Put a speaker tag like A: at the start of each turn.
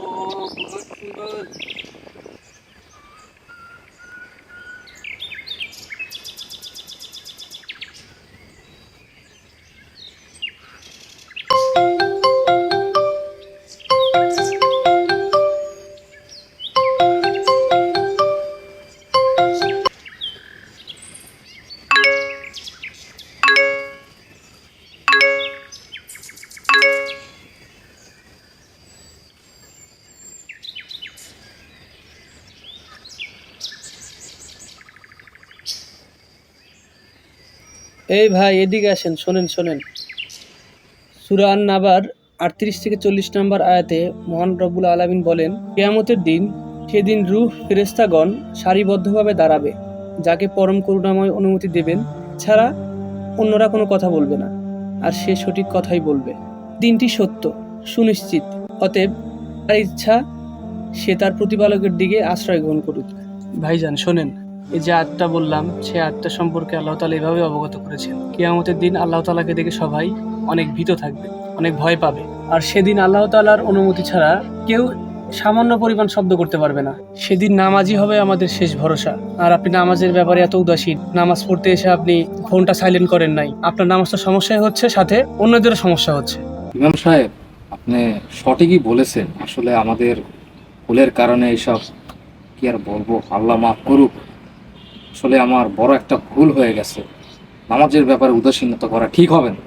A: 어, 반갑습니다. এই ভাই, এদিকে আসেন, শোনেন শোনেন। সুরান নাবার আটত্রিশ থেকে চল্লিশ নম্বর আয়াতে মহান রব্বুল আলামিন বলেন, কেয়ামতের দিন সেদিন রূহ ফেরেস্তাগণ সারিবদ্ধভাবে দাঁড়াবে, যাকে পরম করুণাময় অনুমতি দেবেন ছাড়া অন্যরা কোনো কথা বলবে না, আর সে সঠিক কথাই বলবে। দিনটি সত্য সুনিশ্চিত, অতএব তার ইচ্ছা, সে তার প্রতিপালকের দিকে আশ্রয় গ্রহণ করুক। ভাইজান, শোনেন। এই যে আয়াতটা বললাম, সে আয়াতটা সম্পর্কে আল্লাহ তালা এভাবে অবগত করেছেন। কিয়ামতের দিন আল্লাহ তালাকে দেখে সবাই অনেক ভীত থাকবে, অনেক ভয় পাবে। আর সেদিন আল্লাহ তালার অনুমতি ছাড়া কেউ সামান্য পরিমাণ শব্দ করতে পারবে না। সেদিন নামাজই হবে আমাদের শেষ ভরসা। আর আপনি নামাজের ব্যাপারে এত উদাসীন, নামাজ পড়তে এসে আপনি ফোনটা সাইলেন্ট করেন নাই। আপনার নামাজটা সমস্যায় হচ্ছে, সাথে অন্যদেরও সমস্যা হচ্ছে।
B: ইমাম সাহেব, আপনি সঠিকই বলেছেন, আসলে আমাদের ভুলের কারণে এইসব কি আর বলব? আল্লাহ মাফ করুক। আসলে আমার বড় একটা ভুল হয়ে গেছে। নামাজের ব্যাপারে উদাসীনতা করা ঠিক হবে না।